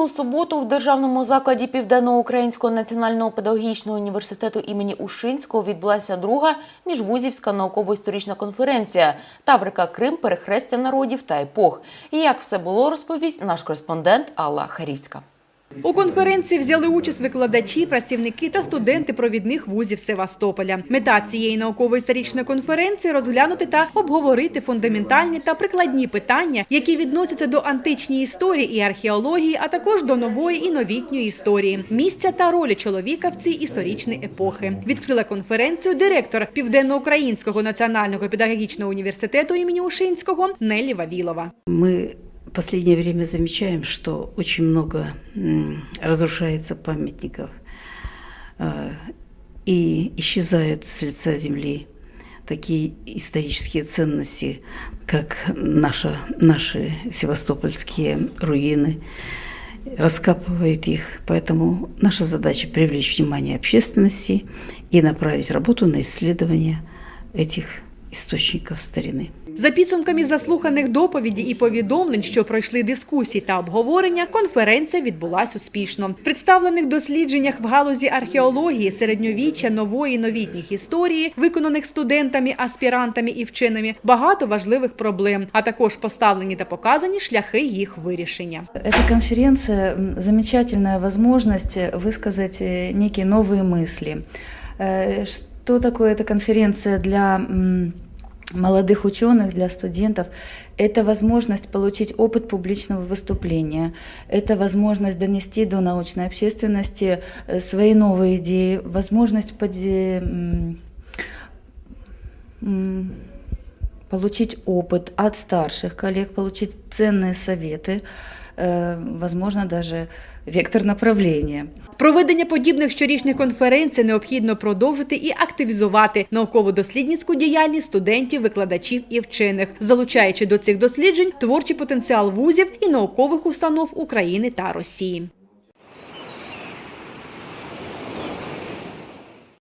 минулу суботу в державному закладі Південноукраїнського національного педагогічного університету імені Ушинського відбулася друга міжвузівська науково-історична конференція Таврика Крим, перехрестя народів та епох. І як все було, розповість наш кореспондент Алла Харівська. У конференції взяли участь викладачі, працівники та студенти провідних вузів Севастополя. Мета цієї науково-історичної конференції розглянути та обговорити фундаментальні та прикладні питання, які відносяться до античної історії і археології, а також до нової і новітньої історії, місця та ролі чоловіка в цій історичній епохи. Відкрила конференцію директор Південноукраїнського національного педагогічного університету імені Ушинського Нелі Вавілова. Мы в последнее время замечаем, что очень много разрушается памятников э, и исчезают с лица земли такие исторические ценности, как наша, наши севастопольские руины, раскапывают их. Поэтому наша задача привлечь внимание общественности и направить работу на исследование этих источников старины. За підсумками заслуханих доповідей і повідомлень, що пройшли дискусії та обговорення, конференція відбулась успішно. В представлених дослідженнях в галузі археології, середньовіччя, нової і новітніх історії, виконаних студентами, аспірантами і вченими, багато важливих проблем, а також поставлені та показані шляхи їх вирішення. Эта конференция м, – замечательная возможность высказать э, некие новые мысли. Э, Что такое эта конференция для м, молодых ученых, для студентов? Это возможность получить опыт публичного выступления, это возможность донести до научной общественности э, свои новые идеи, возможность поде- м, м, получить опыт от старших коллег, получить ценные советы, э, возможно, даже вектор направления. Проведення подібних щорічних конференцій необхідно продовжити і активізувати науково-дослідницьку діяльність студентів, викладачів і вчених, залучаючи до цих досліджень творчий потенціал вузів і наукових установ України та Росії.